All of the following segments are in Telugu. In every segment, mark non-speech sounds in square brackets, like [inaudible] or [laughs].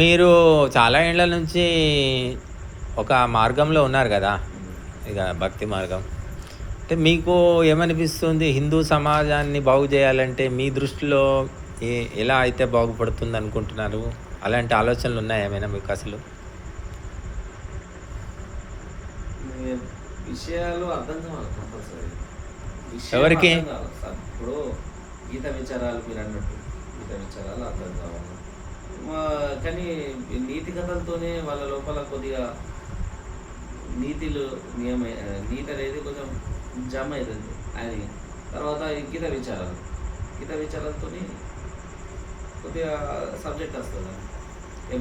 మీరు చాలా ఏళ్ళ నుంచి ఒక మార్గంలో ఉన్నారు కదా. ఇక భక్తి మార్గం. అంటే మీకు ఏమనిపిస్తుంది? హిందూ సమాజాన్ని బాగు చేయాలంటే మీ దృష్టిలో ఏ ఎలా అయితే బాగుపడుతుంది అనుకుంటున్నారు? అలాంటి ఆలోచనలు ఉన్నాయా ఏమైనా మీకు అసలు? విషయాలు అర్థం కావాలి ఎవరికి? ఇప్పుడు గీత విచారాలు మీరు అన్నట్టు. గీత విచారాలు అర్థం కావాలి. కానీ నీతి కథలతోనే వాళ్ళ లోపల కొద్దిగా నీతిలు నియమ నీతి అనేది కొంచెం జమ అవుతుంది. అది తర్వాత గీత విచారాలు. గీత విచారాలతోని కొద్దిగా సబ్జెక్ట్ వస్తుంది.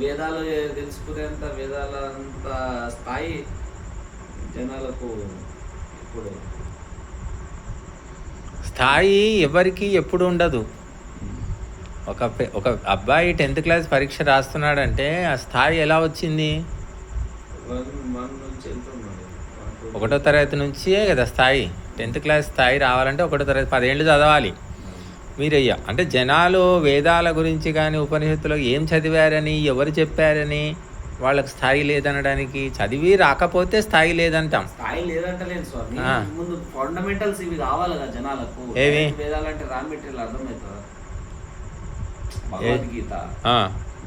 వేదాలు తెలుసుకునేంత వేదాల అంత స్థాయి జనాలకు ఇప్పుడు స్థాయి ఎవరికి ఎప్పుడు ఉండదు. ఒక ఒక అబ్బాయి టెన్త్ క్లాస్ పరీక్ష రాస్తున్నాడంటే ఆ స్థాయి ఎలా వచ్చింది? ఒకటో తరగతి నుంచే కదా స్థాయి. టెన్త్ క్లాస్ స్థాయి రావాలంటే ఒకటో తరగతి పదేళ్ళు చదవాలి. మీరయ్యా అంటే జనాలు వేదాల గురించి కానీ ఉపనిషత్తులో ఏం చదివారని ఎవరు చెప్పారని వాళ్ళకి స్థాయి లేదనడానికి చదివి రాకపోతే స్థాయి లేదంటాం. స్థాయి లేదంటలేను స్వామి. ముందు ఫండమెంటల్స్ ఇవి కావాలి కదా జనాలకు. ఏవి? వేదాలంటే రా మెటీరియల్ అర్థమవుతుందా? భగవద్గీత.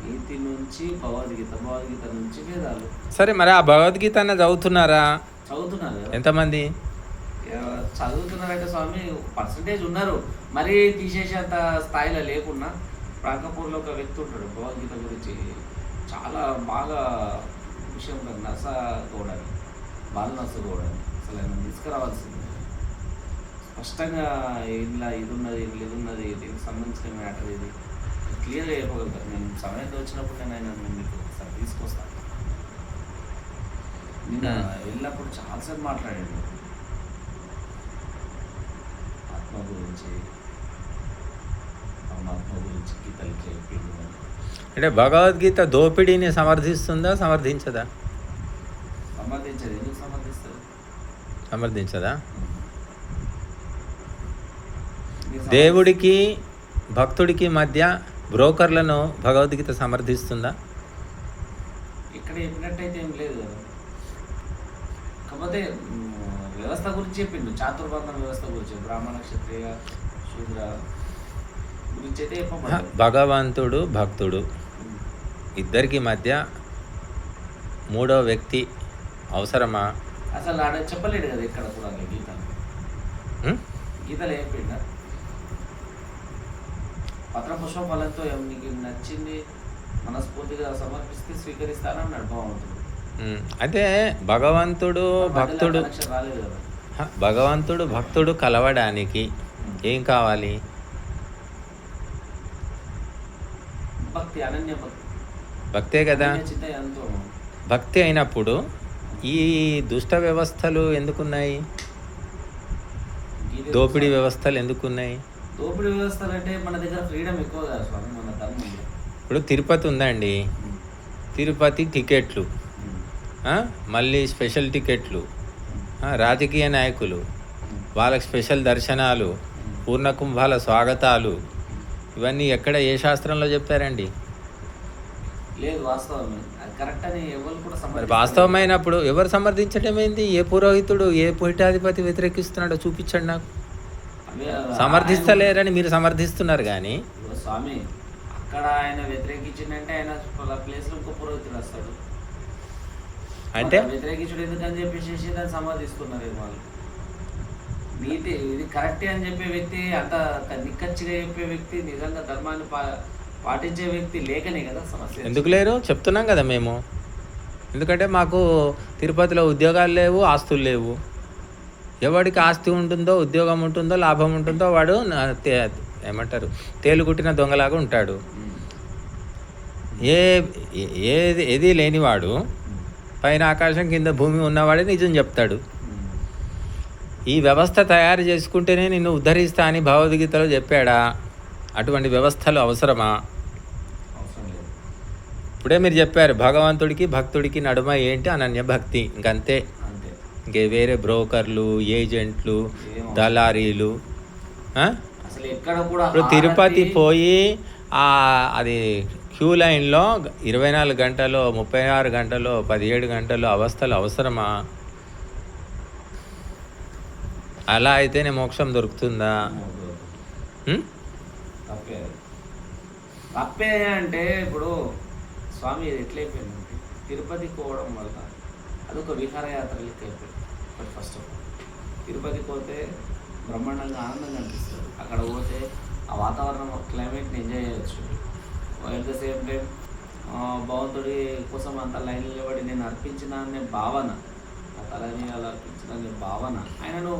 నీతి నుంచి భగవద్గీత భగవద్గీత నుంచి వేదాలు. సరే మరి ఆ భగవద్గీత అన్న చదువుతున్నారా? చదువుతున్నారు ఎంతమంది? చదువుతున్నారంటే స్వామి పర్సంటేజ్ ఉన్నారు. మరీ తీసేసేంత స్థాయిలో లేకున్నా ప్రాంకపూర్లో ఒక వ్యక్తి ఉంటాడు భగవద్గీత గురించి. చాలా బాగా విషయం గౌడని బాల నస గౌడని అసలు ఆయన తీసుకురావాల్సింది. స్పష్టంగా ఇలా ఇది ఉన్నది ఇది ఉన్నది దీనికి సంబంధించిన మ్యాటర్ ఇది. క్లియర్గా చెప్పగలుగుతాను నేను సమయం వచ్చినప్పుడు నేను ఆయన మీకు ఒకసారి తీసుకొస్తాను. నిన్న వెళ్ళినప్పుడు చాలాసేపు మాట్లాడాడు. ఆత్మ గురించి పరమాత్మ గురించి గీతలు చెప్పిండు అని. అంటే భగవద్గీత దోపిడీని సమర్థిస్తుందా సమర్థించదా? సమర్థించదా? దేవుడికి భక్తుడికి మధ్య బ్రోకర్లను భగవద్గీత సమర్థిస్తుందా? ఇక్కడ చెప్పినట్టయితే ఏం లేదు కాకపోతే వ్యవస్థ గురించి చెప్పిండు. చాతుర్వర్ణ వ్యవస్థ గురించి బ్రాహ్మణ క్షత్రియ శూద్ర గురించి అయితే హ, చెప్పబడ్డాడు భగవంతుడు భక్తుడు ఇద్దరికి మధ్య మూడో వ్యక్తి అవసరమా? అసలు ఆడ చెప్పలేడు కదా ఇక్కడ కూడా గీత ఉం? గీతలు ఏం పిండ పత్ర పుష్ప ఫలంతో ఏం నీకు నచ్చింది మనస్ఫూర్తిగా సమర్పిస్తే స్వీకరిస్తానన్నాడు భగవంతుడు. అయితే భగవంతుడు భక్తుడు భగవంతుడు భక్తుడు కలవడానికి ఏం కావాలి? భక్తి అనన్య భక్తి. భక్తే కదా? భక్తి అయినప్పుడు ఈ దుష్ట వ్యవస్థలు ఎందుకున్నాయి? దోపిడీ వ్యవస్థలు ఎందుకున్నాయి? దోపిడీ వ్యవస్థలు అంటే మన దగ్గర ఫ్రీడమ్ ఎక్కువ స్వామి మన ఇప్పుడు తిరుపతి ఉందండి. తిరుపతి టికెట్లు? మళ్ళీ స్పెషల్ టికెట్లు. రాజకీయ నాయకులు. వాళ్ళకి స్పెషల్ దర్శనాలు. పూర్ణ కుంభాల స్వాగతాలు. ఇవన్నీ ఎక్కడ ఏ శాస్త్రంలో చెప్పారండి? లేదు వాస్తవమే. అది కరెక్ట్ అని ఎవరు కూడా మరి. వాస్తవమైనప్పుడు ఎవరు సమర్థించడం ఏంది? ఏ పురోహితుడు ఏ పీఠాధిపతి వ్యతిరేకిస్తున్నాడో చూపించండి నాకు. సమర్థిస్తలేరని మీరు సమర్థిస్తున్నారు కానీ. స్వామి అక్కడ ఆయన వ్యతిరేకించిందంటే ఆయన ప్లేస్లో ఇంకో పురోహితుడు వస్తాడు. అంటే? వ్యతిరేకించుడు ఎందుకని చెప్పేసి దాన్ని సమర్థిస్తున్నారు వాళ్ళు. నీతి ఇది కరెక్టే అని చెప్పే వ్యక్తి అంత నిక్కచ్చిగా చెప్పే వ్యక్తి నిజంగా ధర్మాన్ని పాటించే వ్యక్తి లేకనే కదా సమస్య. ఎందుకు లేరు? చెప్తున్నాం కదా మేము. ఎందుకంటే మాకు తిరుపతిలో ఉద్యోగాలు లేవు ఆస్తులు లేవు. ఎవడికి ఆస్తి ఉంటుందో ఉద్యోగం ఉంటుందో లాభం ఉంటుందో వాడు ఏమంటారు? తేలుగుట్టిన దొంగలాగా ఉంటాడు. ఏ ఏది ఏది లేనివాడు పైన ఆకాశం కింద భూమి ఉన్నవాడే నిజం చెప్తాడు. ఈ వ్యవస్థ తయారు చేసుకుంటేనే నిన్ను ఉద్ధరిస్తా అని భగవద్గీతలో చెప్పాడా? అటువంటి వ్యవస్థలు అవసరమా? ఇప్పుడే మీరు చెప్పారు భగవంతుడికి భక్తుడికి నడుమ ఏంటి? అనన్య భక్తి. ఇంకంతే. అంతే. ఇంకే వేరే బ్రోకర్లు ఏజెంట్లు దళారీలు ఇప్పుడు తిరుపతి పోయి ఆ అది క్యూ లైన్లో ఇరవై నాలుగు గంటలు ముప్పై ఆరు గంటలు పదిహేడు గంటలు అవస్థలు అవసరమా? అలా అయితేనే మోక్షం దొరుకుతుందా. తప్పే అంటే ఇప్పుడు స్వామి ఇది ఎట్లయిపోయిందంటే తిరుపతి పోవడం వల్ల అదొక విహారయాత్ర లెక్క అయిపోయింది. బట్ ఫస్ట్ ఆఫ్ ఆల్ తిరుపతికి పోతే బ్రహ్మాండంగా ఆనందంగా అనిపిస్తుంది. అక్కడ పోతే ఆ వాతావరణం క్లైమేట్ని ఎంజాయ్ చేయొచ్చు. అట్ ద సేమ్ టైం భగవంతుడి కోసం అంత లైన్ నిలబడి నేను అర్పించిన అనే భావన ఆ తలని అలా అర్పించిన అనే భావన ఆయనను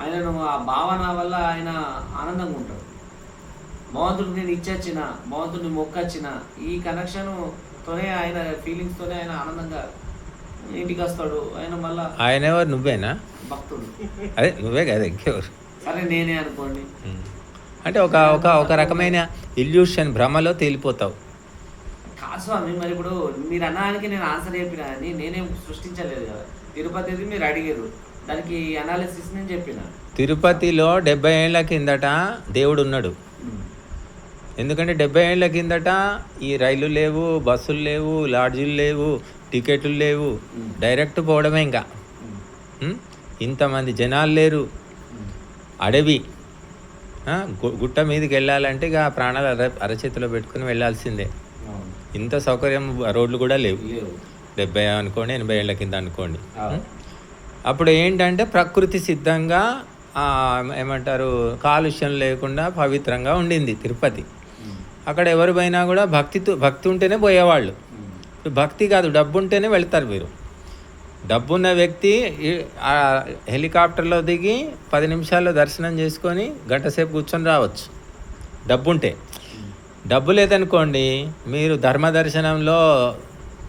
ఆయనను ఆ భావన వల్ల ఆయన ఆనందంగా ఉంటాడు. భగవంతుడికి నేను ఇచ్చొచ్చిన భగవంతుడిని మొక్కచ్చిన. ఈ కనెక్షన్ తోనే ఆయన ఫీలింగ్స్ తోనే ఆయన ఆనందంగా ఇంటికి వస్తాడు. ఆయన మళ్ళా ఆయన ఎవరు? నువ్వేనా? భక్తుడు. అదే నువ్వే కదా ఇంకెవరు? సరే నేనే అనుకోండి. అంటే ఒక ఒక ఒక రకమైన ఇల్యూషన్ భ్రమలో తేలిపోతావు. కాదు స్వామి మరి ఇప్పుడు మీరు అన్నానికి నేను ఆన్సర్ చెప్పిన అని నేనేం సృష్టించలేదు కదా. తిరుపతిది మీరు అడిగారు. దానికి అనాలిసిస్ నేను చెప్పిన. తిరుపతిలో డెబ్బై ఏళ్ళ కిందట దేవుడు ఉన్నాడు ఎందుకంటే డెబ్బై ఏళ్ళ కిందట ఈ రైలు లేవు బస్సులు లేవు లాడ్జీలు లేవు టికెట్లు లేవు. డైరెక్ట్ పోవడమే ఇంకా? ఇంతమంది జనాలు లేరు అడవి గుట్ట మీదకి వెళ్ళాలంటే ఇక ప్రాణాలు అర అరచేతిలో పెట్టుకుని వెళ్ళాల్సిందే. ఇంత సౌకర్యం రోడ్లు కూడా లేవు డెబ్బై అనుకోండి ఎనభై ఏళ్ళ కింద అనుకోండి. అప్పుడు ఏంటంటే ప్రకృతి సిద్ధంగా ఏమంటారు కాలుష్యం లేకుండా పవిత్రంగా ఉండింది తిరుపతి. అక్కడ ఎవరు పోయినా కూడా భక్తితో భక్తి ఉంటేనే పోయేవాళ్ళు. భక్తి కాదు డబ్బు ఉంటేనే వెళ్తారు మీరు డబ్బున్న వ్యక్తి హెలికాప్టర్లో దిగి పది నిమిషాల్లో దర్శనం చేసుకొని గంట సేపు కూర్చొని రావచ్చు. డబ్బు ఉంటే డబ్బు లేదనుకోండి మీరు ధర్మ దర్శనంలో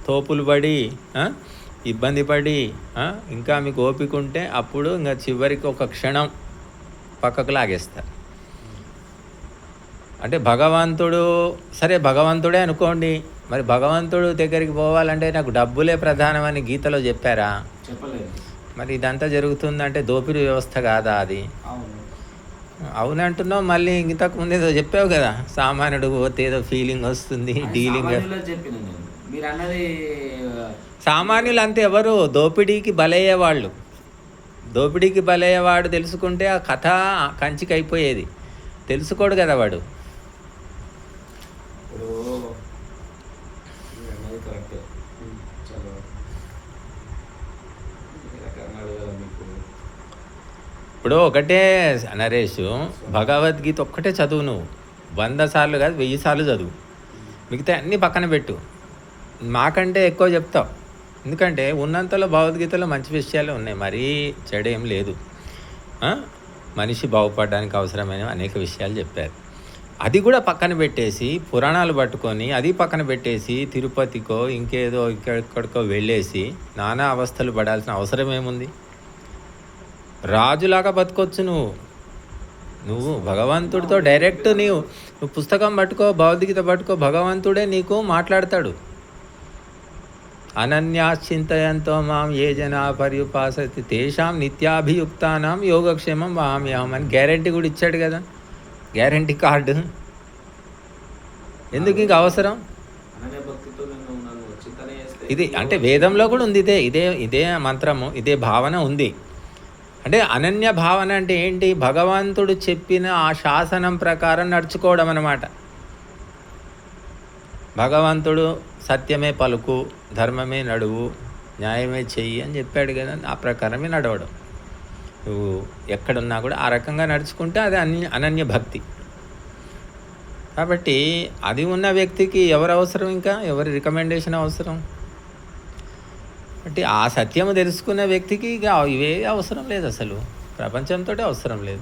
తోపులు పడి ఇబ్బంది పడి ఇంకా మీకు ఓపిక ఉంటే అప్పుడు ఇంకా చివరికి ఒక క్షణం పక్కకు లాగేస్తారు. అంటే భగవంతుడు సరే భగవంతుడే అనుకోండి మరి భగవంతుడు దగ్గరికి పోవాలంటే నాకు డబ్బులే ప్రధానమని గీతలో చెప్పారా? చెప్పలేదు. మరి ఇదంతా జరుగుతుందంటే దోపిడీ వ్యవస్థ కాదా అది? అవును. అవునంటున్నావు మళ్ళీ ఇంతకు ముందు ఏదో చెప్పావు కదా సామాన్యుడు పోతే ఏదో ఫీలింగ్ వస్తుంది డీలింగ్ సామాన్యులు అంతే ఎవరు? దోపిడీకి బలయ్యేవాళ్ళు. దోపిడీకి బలయ్యేవాడు తెలుసుకుంటే ఆ కథ కంచికి అయిపోయేది తెలుసుకోడు కదా వాడు ఇప్పుడు మీరు అన్నది కరెక్టే చలో ఈ రకంగా అడగాలి మీకు ఇప్పుడు ఒకటే నరేష్ భగవద్గీత ఒక్కటే చదువు నువ్వు. వంద సార్లు కాదు వెయ్యి సార్లు చదువు. మిగతా అన్నీ పక్కన పెట్టు. మాకంటే ఎక్కువ చెప్తావు. ఎందుకంటే ఉన్నంతలో భగవద్గీతలో మంచి విషయాలు ఉన్నాయి. మరీ చెడు ఏం లేదు. మనిషి బాగుపడడానికి అవసరమైన అనేక విషయాలు చెప్పారు. అది కూడా పక్కన పెట్టేసి పురాణాలు పట్టుకొని అది పక్కన పెట్టేసి తిరుపతికో ఇంకేదో ఇక్కడికో వెళ్ళేసి నానా అవస్థలు పడాల్సిన అవసరం ఏముంది? రాజులాగా బతకొచ్చు నువ్వు. నువ్వు భగవంతుడితో డైరెక్ట్ నీవు. నువ్వు పుస్తకం పట్టుకో భగవద్గీత పట్టుకో భగవంతుడే నీకు మాట్లాడతాడు. అనన్యాశ్చింతయంతో మాం ఏ జనా పర్యుపాసతి తేషాం నిత్యాభియుక్తానాం యోగక్షేమం వామ్యాహం అని గ్యారంటీ కూడా ఇచ్చాడు కదా. Guarantee card. ఎందుకు ఇంకా అవసరం? ఇది అంటే వేదంలో కూడా ఉంది ఇదే ఇదే ఇదే మంత్రము ఇదే భావన ఉంది. అంటే అనన్య భావన అంటే ఏంటి? భగవంతుడు చెప్పిన ఆ శాసనం ప్రకారం నడుచుకోవడం అన్నమాట. భగవంతుడు సత్యమే పలుకు ధర్మమే నడువు న్యాయమే చెయ్యి అని చెప్పాడు కదా ఆ ప్రకారమే నడవడం. నువ్వు ఎక్కడున్నా కూడా ఆ రకంగా నడుచుకుంటే అది అన్య అనన్య భక్తి. కాబట్టి అది ఉన్న వ్యక్తికి ఎవరు అవసరం ఇంకా? ఎవరి రికమెండేషన్ అవసరం? అంటే ఆ సత్యము తెలుసుకున్న వ్యక్తికి ఇక ఇవే అవసరం లేదు అసలు ప్రపంచంతో అవసరం లేదు.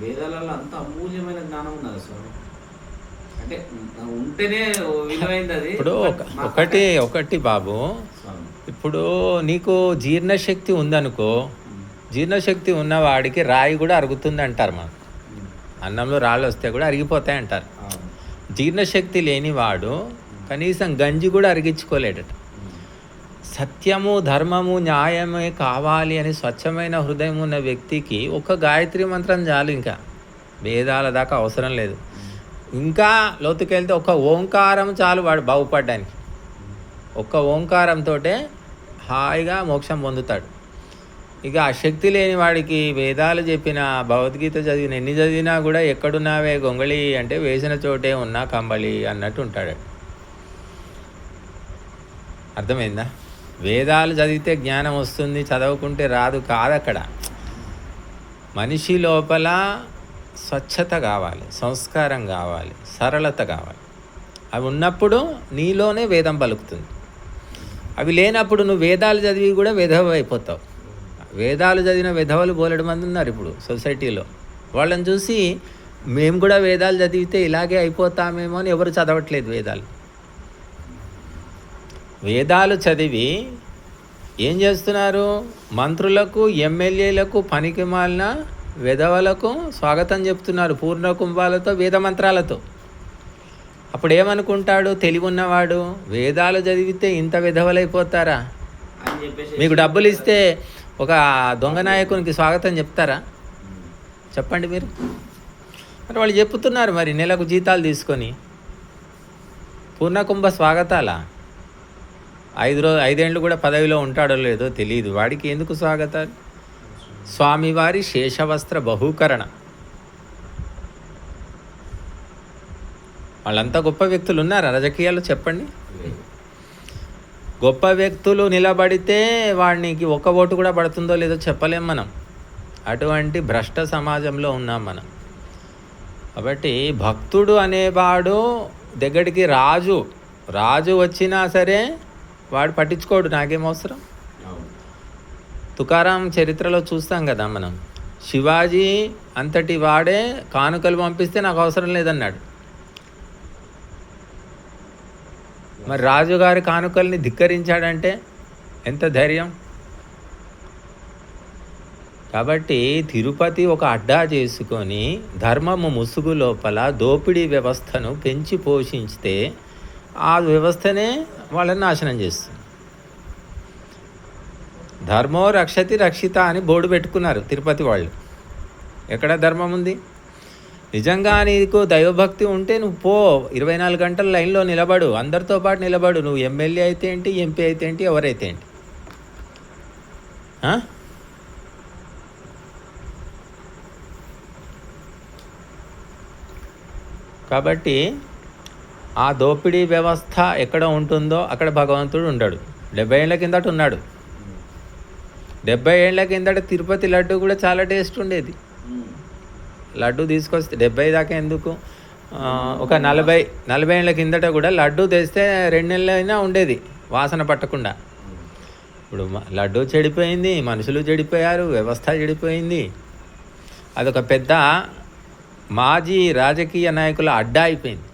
వేదాలలో అంత అమూల్యమైన జ్ఞానం ఉన్నది స్వామి అంటే ఉంటేనే విలువైంది అది ఇప్పుడు మాకు ఒకటి ఒకటి బాబు ఇప్పుడు నీకు జీర్ణశక్తి ఉందనుకో. జీర్ణశక్తి ఉన్నవాడికి రాయి కూడా అరుగుతుంది అంటారు మనం ఉం. అన్నంలో రాళ్ళు వస్తే కూడా అరిగిపోతాయి అంటారు. జీర్ణశక్తి లేనివాడు కనీసం గంజి కూడా అరిగించుకోలేడట. సత్యము ధర్మము న్యాయమే కావాలి అని స్వచ్ఛమైన హృదయం ఉన్న వ్యక్తికి ఒక గాయత్రి మంత్రం చాలు ఇంకా. వేదాల దాకా అవసరం లేదు. ఇంకా లోతుకెళ్తే ఒక ఓంకారం చాలు వాడు బాగుపడడానికి. ఒక్క ఓంకారంతో హాయిగా మోక్షం పొందుతాడు. ఇక ఆ శక్తి లేని వాడికి వేదాలు చెప్పిన భగవద్గీత చదివిన ఎన్ని చదివినా కూడా ఎక్కడున్నావే గొంగళి అంటే వేసిన చోటే ఉన్నా కంబళి అన్నట్టు ఉంటాడు. అర్థమైందా? వేదాలు చదివితే జ్ఞానం వస్తుంది చదవకుంటే రాదు కాదు అక్కడ మనిషి లోపల స్వచ్ఛత కావాలి సంస్కారం కావాలి సరళత కావాలి. అవి ఉన్నప్పుడు నీలోనే వేదం పలుకుతుంది. అవి లేనప్పుడు నువ్వు వేదాలు చదివి కూడా విధవ అయిపోతావు. వేదాలు చదివిన విధవలు బోలెడు మంది ఉన్నారు ఇప్పుడు సొసైటీలో. వాళ్ళని చూసి మేము కూడా వేదాలు చదివితే ఇలాగే అయిపోతామేమో అని ఎవరు చదవట్లేదు వేదాలు. వేదాలు చదివి ఏం చేస్తున్నారు? మంత్రులకు ఎమ్మెల్యేలకు పనికి మాలిన విధవలకు స్వాగతం చెప్తున్నారు పూర్ణ కుంభాలతో వేద మంత్రాలతో. అప్పుడు ఏమనుకుంటాడు తెలివి ఉన్నవాడు వేదాలు చదివితే ఇంత విధవలైపోతారా? అని చెప్పేసి మీకు డబ్బులు ఇస్తే ఒక దొంగ నాయకునికి స్వాగతం చెప్తారా? చెప్పండి మీరు. మరి వాళ్ళు చెప్తున్నారు మరి నెలకు జీతాలు తీసుకొని. పూర్ణకుంభ స్వాగతాల? ఐదు రోజు ఐదేళ్ళు కూడా పదవిలో ఉంటాడో లేదో తెలియదు వాడికి ఎందుకు స్వాగతాలు? స్వామివారి శేషవస్త్ర బహూకరణ. వాళ్ళంతా గొప్ప వ్యక్తులు ఉన్నారా? రాజకీయాలు చెప్పండి. గొప్ప వ్యక్తులు నిలబడితే వాడికి ఒక్క ఓటు కూడా పడుతుందో లేదో చెప్పలేం మనం. అటువంటి భ్రష్ట సమాజంలో ఉన్నాం మనం. కాబట్టి భక్తుడు అనేవాడు దగ్గరికి రాజు రాజు వచ్చినా సరే వాడు పట్టించుకోడు నాకేం అవసరం. తుకారాం చరిత్రలో చూస్తాం కదా మనం. శివాజీ అంతటి వాడే కానుకలు పంపిస్తే నాకు అవసరం లేదన్నాడు. మరి రాజుగారి కానుకల్ని ధిక్కరించాడంటే ఎంత ధైర్యం? కాబట్టి తిరుపతి ఒక అడ్డా చేసుకొని ధర్మము ముసుగు లోపల దోపిడీ వ్యవస్థను పెంచి పోషించితే ఆ వ్యవస్థనే వాళ్ళని నాశనం చేస్తుంది. ధర్మో రక్షతి రక్షిత అని బోర్డు పెట్టుకున్నారు తిరుపతి వాళ్ళు. ఎక్కడ ధర్మం ఉంది? నిజంగా నీకు దైవభక్తి ఉంటే నువ్వు పో ఇరవై నాలుగు గంటల లైన్లో నిలబడు అందరితో పాటు నిలబడు నువ్వు ఎమ్మెల్యే అయితే ఏంటి ఎంపీ అయితే ఏంటి ఎవరైతే ఏంటి? కాబట్టి ఆ దోపిడీ వ్యవస్థ ఎక్కడ ఉంటుందో అక్కడ భగవంతుడు ఉండడు. డెబ్బై ఏళ్ళ కిందట ఉన్నాడు. డెబ్బై ఏళ్ళ కిందట తిరుపతి లడ్డు కూడా చాలా టేస్ట్ ఉండేది. లడ్డు తీసుకొస్తే డెబ్బై దాకా ఎందుకు? ఒక నలభై నలభై ఏళ్ళ కిందట కూడా లడ్డు తెస్తే రెండు నెలలైనా ఉండేది వాసన పట్టకుండా. ఇప్పుడు లడ్డు చెడిపోయింది మనుషులు చెడిపోయారు వ్యవస్థ చెడిపోయింది. అదొక పెద్ద మాజీ రాజకీయ నాయకుల అడ్డా అయిపోయింది.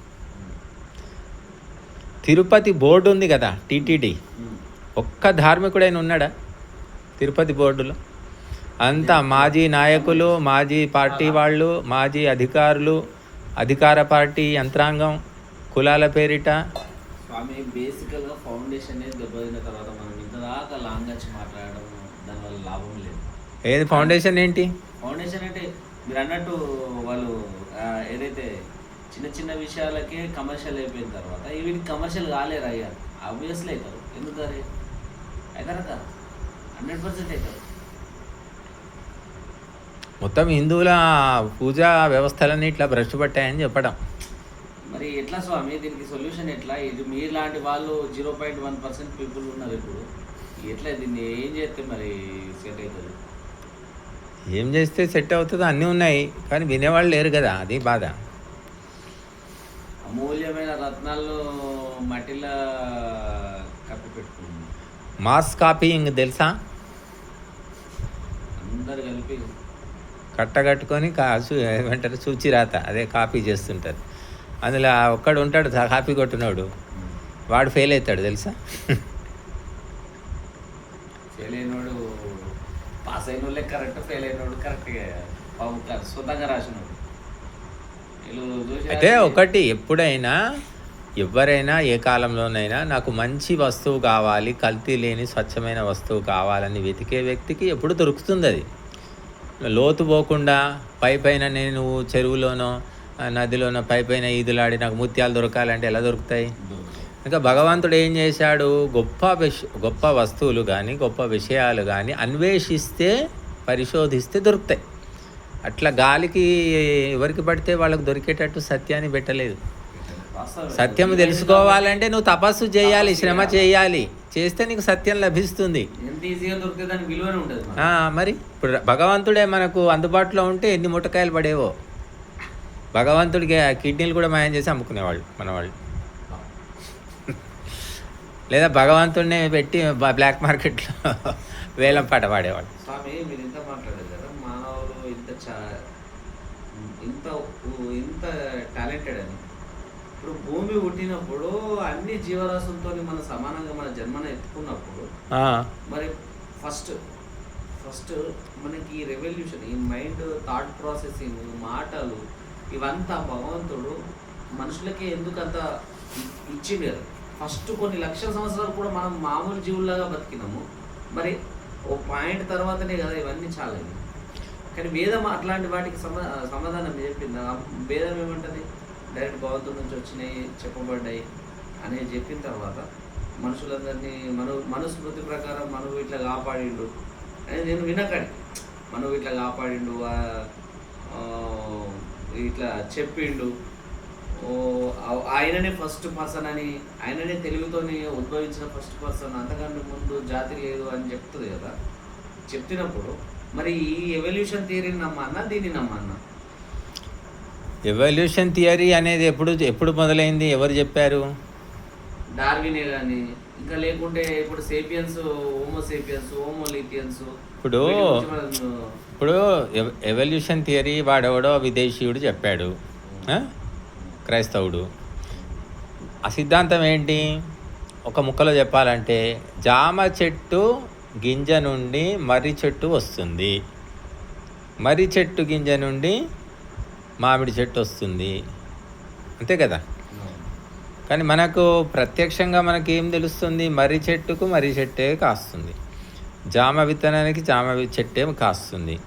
తిరుపతి బోర్డు ఉంది కదా టీటీడీ. ఒక్క ధార్మికుడైన ఉన్నాడా తిరుపతి బోర్డులో? అంతా మాజీ నాయకులు మాజీ పార్టీ వాళ్ళు మాజీ అధికారులు అధికార పార్టీ యంత్రాంగం కులాల పేరిట. స్వామి బేసికల్గా ఫౌండేషన్ దెబ్బతిన్న తర్వాత మనం ఇంతదాకా లాంగ్ వచ్చి మాట్లాడడం దానివల్ల లాభం లేదు. ఏది ఫౌండేషన్ ఏంటి? ఫౌండేషన్ అంటే మీరు అన్నట్టు వాళ్ళు ఏదైతే చిన్న చిన్న విషయాలకే కమర్షియల్ అయిపోయిన తర్వాత వీటికి కమర్షియల్ కాలేరు అయ్యారు ఆబ్వియస్లీ అవుతారు. ఎందుకు అరే అవుతారా కదా హండ్రెడ్ పర్సెంట్ అవుతారు. మొత్తం హిందువుల పూజా వ్యవస్థలన్నీ ఇట్లా భ్రష్టు పట్టాయని చెప్పడం. మరి ఎట్లా స్వామి? దీనికి సొల్యూషన్ ఎట్లా? ఇది మీలాంటి వాళ్ళు zero point one percent people ఉన్నారు ఇప్పుడు. ఎట్లా దీన్ని ఏం చేస్తే మరి సెట్ అవుతుంది? ఏం చేస్తే సెట్ అవుతుందో అన్నీ ఉన్నాయి. కానీ వినేవాళ్ళు లేరు కదా. అది బాధ. అమూల్యమైన రత్నాలు మట్టిలో కప్పి పెట్టుకున్నాం మాస్ కాపీయింగ్ తెలుసా? అందరు కలిపి కట్టగట్టుకొని కాసు ఏమంటారు సూచిరాత అదే కాపీ చేస్తుంటారు. అందులో ఒక్కడు ఉంటాడు కాపీ కొట్టినోడు. వాడు ఫెయిల్ అవుతాడు తెలుసా? ఫెయిల్ అయినోడు పాస్ అయిన వాళ్ళే కరెక్ట్ ఫెయిల్ అయినోడు కరెక్ట్గా పాపం సొంతంగా రాసినోడు. అయితే ఒకటి ఎప్పుడైనా ఎవరైనా ఏ కాలంలోనైనా నాకు మంచి వస్తువు కావాలి కల్తీ లేని స్వచ్ఛమైన వస్తువు కావాలని వెతికే వ్యక్తికి ఎప్పుడు దొరుకుతుంది అది. లోతు పోకుండా పై పైన నేను చెరువులోనో నదిలోనో పై పైన ఈదులాడి నాకు ముత్యాలు దొరకాలంటే ఎలా దొరుకుతాయి? ఇంకా భగవంతుడు ఏం చేశాడు? గొప్ప విష గొప్ప వస్తువులు కానీ గొప్ప విషయాలు కానీ అన్వేషిస్తే పరిశోధిస్తే దొరుకుతాయి. అట్లా గాలికి ఎవరికి పడితే వాళ్ళకి దొరికేటట్టు సత్యాన్ని పెట్టలేదు. సత్యం తెలుసుకోవాలంటే నువ్వు తపస్సు చేయాలి శ్రమ చేయాలి. చేస్తే నీకు సత్యం లభిస్తుంది. మరి ఇప్పుడు భగవంతుడే మనకు అందుబాటులో ఉంటే ఎన్ని ముట్టకాయలు పడేవో. భగవంతుడికి కిడ్నీలు కూడా మాయం చేసి అమ్ముకునేవాళ్ళు మన వాళ్ళు లేదా భగవంతుడిని పెట్టి బ్లాక్ మార్కెట్లో [laughs] వేలం పాట పాడేవాళ్ళు స్వామి మీరు ఇంత మాట్లాడారు కదా మానవులు ఇంత చా ఇంత ఇంత టాలెంటెడ్ అని. ఇప్పుడు భూమి పుట్టినప్పుడు అన్ని జీవరాశులతో మన సమానంగా మన జన్మను ఎత్తుకున్నప్పుడు మరి ఫస్ట్ ఫస్ట్ మనకి ఈ రెవల్యూషన్ ఈ మైండ్ థాట్ ప్రాసెసింగ్ మాటలు ఇవంతా భగవంతుడు మనుషులకి ఎందుకు అంత ఇ- ఇచ్చిండు. ఫస్ట్ కొన్ని లక్షల సంవత్సరాలు కూడా మనం మామూలు జీవుల్లాగా బతికినాము. మరి ఓ పాయింట్ తర్వాతనే కదా ఇవన్నీ చాలా. కానీ వేదం అట్లాంటి వాటికి సమా సమాధానం చెప్పింది వేదం ఏమంటుంది? డైరెక్ట్ భగవంతుడి నుంచి వచ్చినాయి చెప్పబడ్డాయి అనేది చెప్పిన తర్వాత మనుషులందరినీ మను మనుస్మృతి ప్రకారం మనవు ఇట్లా కాపాడిండు అనేది నేను వినకండి. మనవు ఇట్లా కాపాడిండు ఇట్లా చెప్పిండు. ఆయననే ఫస్ట్ పర్సన్ అని ఆయననే తెలుగుతోనే ఉద్భవించిన ఫస్ట్ పర్సన్ అంతకంటే ముందు జాతి లేదు అని చెప్తుంది కదా. చెప్తున్నప్పుడు మరి ఈ ఎవల్యూషన్ థియరీని నమ్మన్నా దీన్ని నమ్మన్నా ఎవల్యూషన్ థియరీ అనేది ఎప్పుడు ఎప్పుడు మొదలైంది? ఎవరు చెప్పారు? డార్వినే కానీ ఇంకా లేకుంటే ఇప్పుడు సేపియన్స్ హోమో సేపియన్స్ హోమో లిథియన్స్ ఇప్పుడు ఇప్పుడు ఎవ- ఎవల్యూషన్ థియరీ వాడెవడో విదేశీయుడు చెప్పాడు? క్రైస్తవుడు. ఆ సిద్ధాంతం ఏంటి? ఒక ముక్కలో చెప్పాలంటే జామ చెట్టు గింజ నుండి మర్రి చెట్టు వస్తుంది. మర్రి చెట్టు గింజ నుండి మామిడి చెట్టు వస్తుంది. అంతే కదా? కానీ మనకు ప్రత్యక్షంగా మనకి ఏం తెలుస్తుంది? మర్రి చెట్టుకు మర్రి చెట్టే కాస్తుంది. జామ విత్తనానికి జామ చెట్టే కాస్తుంది.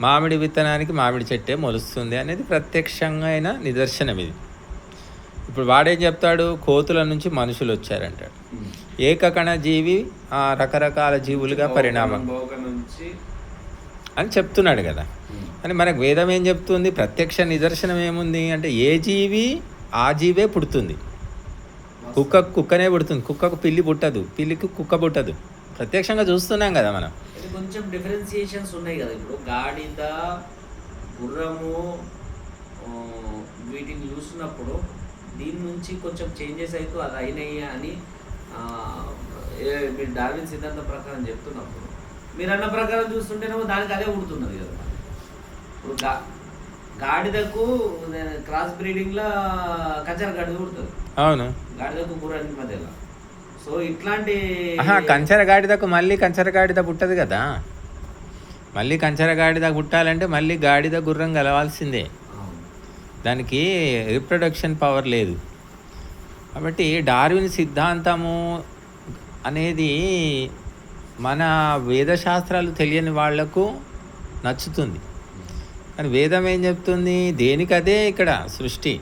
మామిడి విత్తనానికి మామిడి చెట్టే మొలుస్తుంది అనేది ప్రత్యక్షంగా అయిన నిదర్శనం ఇది. ఇప్పుడు వాడేం చెప్తాడు? కోతుల నుంచి మనుషులు వచ్చారంటాడు. ఏకకణ జీవి ఆ, రకరకాల జీవులుగా పరిణామం. అని చెప్తున్నాడు కదా. అని మనకు వేదం ఏం చెప్తుంది? ప్రత్యక్ష నిదర్శనం ఏముంది? అంటే ఏ జీవి ఆ జీవే పుడుతుంది. కుక్క కుక్కనే పుడుతుంది. కుక్కకు పిల్లి పుట్టదు. పిల్లికి కుక్క పుట్టదు. ప్రత్యక్షంగా చూస్తున్నాం కదా మనం. ఇది కొంచెం డిఫరెన్సియేషన్స్ ఉన్నాయి కదా ఇప్పుడు. గాడిద గుర్రము వీటిని చూసినప్పుడు దీని నుంచి కొంచెం చేంజెస్ అయితే అది అయినాయి అని మీరు డార్విన్ సిద్ధాంతం ప్రకారం చెప్తున్నప్పుడు మీరు అన్న ప్రకారం చూస్తుంటేనేమో దానికి అదే ఉడుతున్నది కదా. ఇప్పుడు గా గాడిదకు క్రాస్ బ్రీడింగ్లో కచర గాడిద ఉడుతుంది అవును. గాడిదకు గుర్రానికి మధ్యలో. సో ఇట్లాంటి కంచర గాడిదకు మళ్ళీ కంచర గాడిద పుట్టదు కదా. మళ్ళీ కంచర గాడిద పుట్టాలంటే మళ్ళీ గాడిద గుర్రం కలవాల్సిందే. దానికి రిప్రొడక్షన్ పవర్ లేదు. కాబట్టి డార్విన్ సిద్ధాంతము అనేది మన వేదశాస్త్రాలు తెలియని వాళ్ళకు నచ్చుతుంది. కానీ వేదం ఏం చెప్తుంది? దేనికదే ఇక్కడ సృష్టి.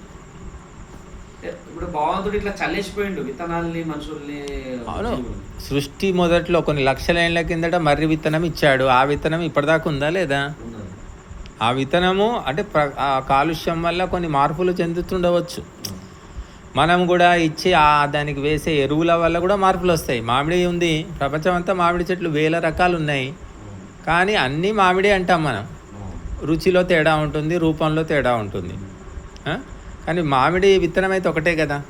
ఇప్పుడు భగవంతుడు ఇట్లా చల్లేసిపోయిండు విత్తనాల్ని మనుషుల్ని అవును. సృష్టి మొదట్లో కొన్ని లక్షల ఏళ్ళ కిందట మర్రి విత్తనం ఇచ్చాడు. ఆ విత్తనం ఇప్పటిదాకా ఉందా లేదా. ఆ విత్తనము అంటే ప్ర ఆ కాలుష్యం వల్ల కొన్ని మార్పులు చెందుతుండవచ్చు. మనం కూడా ఇచ్చి ఆ దానికి వేసే ఎరువుల వల్ల కూడా మార్పులు వస్తాయి. మామిడి ఉంది ప్రపంచం అంతా మామిడి చెట్లు వేల రకాలు ఉన్నాయి కానీ అన్నీ మామిడి అంటాం మనం. రుచిలో తేడా ఉంటుంది రూపంలో తేడా ఉంటుంది. కానీ మామిడి విత్తనం అయితే ఒకటే కదా.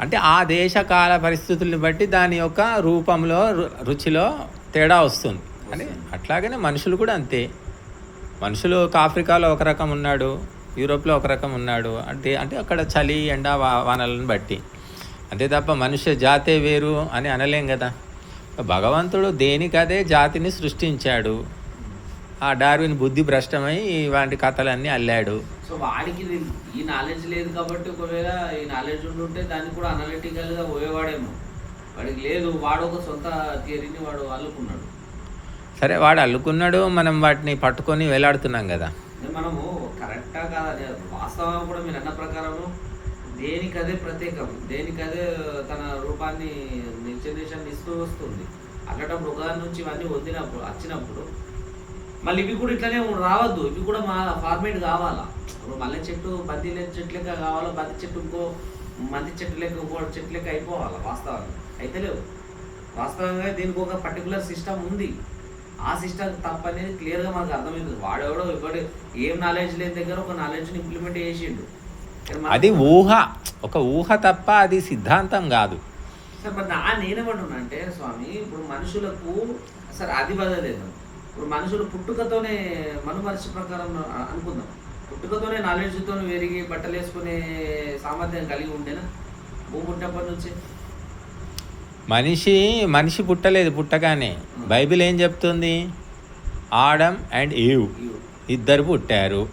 అంటే ఆ దేశ కాల పరిస్థితుల్ని బట్టి దాని యొక్క రూపంలో రు- రుచిలో తేడా వస్తుంది. అని అట్లాగనే మనుషులు కూడా అంతే. మనుషులు ఒక ఆఫ్రికాలో ఒక రకం ఉన్నాడు యూరోప్లో ఒక రకం ఉన్నాడు. అంటే అంటే అక్కడ చలి ఎండ వానలను బట్టి. అంతే తప్ప మనుష్య జాతే వేరు అని అనలేం కదా. భగవంతుడు దేనికదే జాతిని సృష్టించాడు? ఆ డార్విన్ బుద్ధి భ్రష్టమై ఇలాంటి కథలన్నీ అల్లాడు. సో వాడికి ఈ నాలెడ్జ్ లేదు కాబట్టి ఒకవేళ ఈ నాలెడ్జ్ ఉంటుంటే దాన్ని కూడా అనలిటికల్గా పోయేవాడేమో. వాడికి లేదు వాడు ఒక సొంత థియరీని వాడు అల్లుకున్నాడు. సరే వాడు అల్లుకున్నాడు మనం వాటిని పట్టుకొని వేలాడుతున్నాం కదా. మనము కరెక్టా కాదు వాస్తవం కూడా మీరు అన్న ప్రకారము దేనికదే ప్రత్యేకం దేనికదే తన రూపాన్ని నిర్దేశాన్ని ఇస్తూ వస్తుంది. అట్లాంటప్పుడు ఒకదాని నుంచి ఇవన్నీ వదిలినప్పుడు వచ్చినప్పుడు మళ్ళీ ఇవి కూడా ఇట్లానే రావద్దు ఇవి కూడా మా ఫార్మేట్ కావాలా? ఇప్పుడు మల్లె చెట్టు బంతి చెట్టు లెక్క కావాలా? బంతి చెట్టు ఇంకో మంది చెట్టు లెక్క ఇంకో చెట్టు లెక్క అయిపోవాలా? వాస్తవంగా. అయితే లేవు. వాస్తవంగా దీనికి ఒక పర్టికులర్ సిస్టమ్ ఉంది. ఆ సిస్టమ్ తప్ప అనేది క్లియర్గా మనకు అర్థమైంది వాడెవడో ఇప్పుడు ఏం నాలెడ్జ్ లేని దగ్గర ఒక నాలెడ్జ్ని ఇంప్లిమెంట్ చేసిండు. అది ఊహ. ఒక ఊహ తప్ప అది సిద్ధాంతం కాదు. సార్ మరి నా నేనేమంటున్నా అంటే స్వామి ఇప్పుడు మనుషులకు సరే అది బదలేదు ఇప్పుడు మనుషులు పుట్టుకతోనే మనుమనిషి ప్రకారం అనుకుందాం. పుట్టుకతోనే నాలెడ్జ్తో పెరిగి బట్టలు వేసుకునే సామర్థ్యం కలిగి ఉండేనా భూమి పుట్టినప్పటి నుంచి. మనిషి మనిషి పుట్టలేదు పుట్టగానే. బైబిల్ ఏం చెప్తుంది? Adam and Eve. ఇద్దరు పుట్టారు.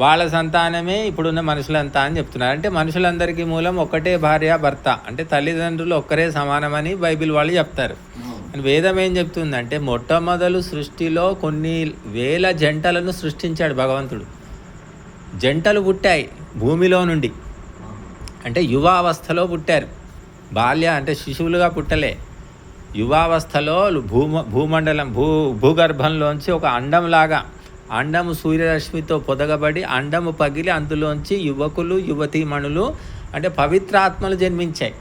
వాళ్ళ సంతానమే ఇప్పుడున్న మనుషులంతా అని చెప్తున్నారు. అంటే మనుషులందరికీ మూలం ఒక్కటే భార్య భర్త. అంటే తల్లిదండ్రులు ఒక్కరే సమానమని బైబిల్ వాళ్ళు చెప్తారు. వేదం ఏం చెప్తుందంటే మొట్టమొదలు సృష్టిలో కొన్ని వేల జంటలను సృష్టించాడు భగవంతుడు. జంటలు పుట్టాయి భూమిలో నుండి. అంటే యువావస్థలో పుట్టారు. బాల్య అంటే శిశువులుగా పుట్టలే. యువావస్థలో భూమ భూమండలం భూ భూగర్భంలోంచి ఒక అండంలాగా అండము సూర్యరశ్మితో పొదగబడి అండము పగిలి అందులోంచి యువకులు యువతీమణులు అంటే పవిత్రాత్మలు జన్మించాయి.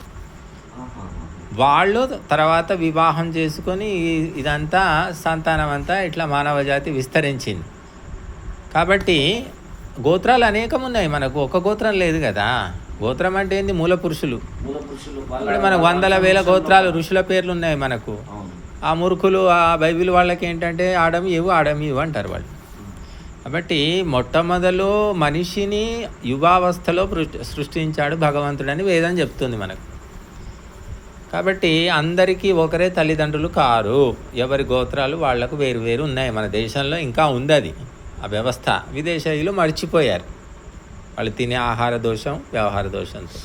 వాళ్ళు తర్వాత వివాహం చేసుకొని ఇదంతా సంతానం అంతా ఇట్లా మానవ జాతి విస్తరించింది. కాబట్టి గోత్రాలు అనేకం ఉన్నాయి మనకు. ఒక గోత్రం లేదు కదా. గోత్రం అంటే ఏంది? మూల పురుషులు. ఇప్పుడు మనకు వందల వేల గోత్రాలు ఋషుల పేర్లు ఉన్నాయి మనకు. ఆ మూర్ఖులు ఆ బైబిల్ వాళ్ళకి ఏంటంటే ఆడమి ఇవ్వు ఆడమి ఇవ్వు అంటారు వాళ్ళు. కాబట్టి మొట్టమొదలు మనిషిని యువావస్థలో సృష్టించాడు భగవంతుడని వేదం చెప్తుంది మనకు. కాబట్టి అందరికీ ఒకరే తల్లిదండ్రులు కారు. ఎవరి గోత్రాలు వాళ్ళకు వేరు వేరు ఉన్నాయి. మన దేశంలో ఇంకా ఉంది అది. ఆ వ్యవస్థ. విదేశీయులు మర్చిపోయారు. వాళ్ళు తినే ఆహార దోషం వ్యవహార దోషంతో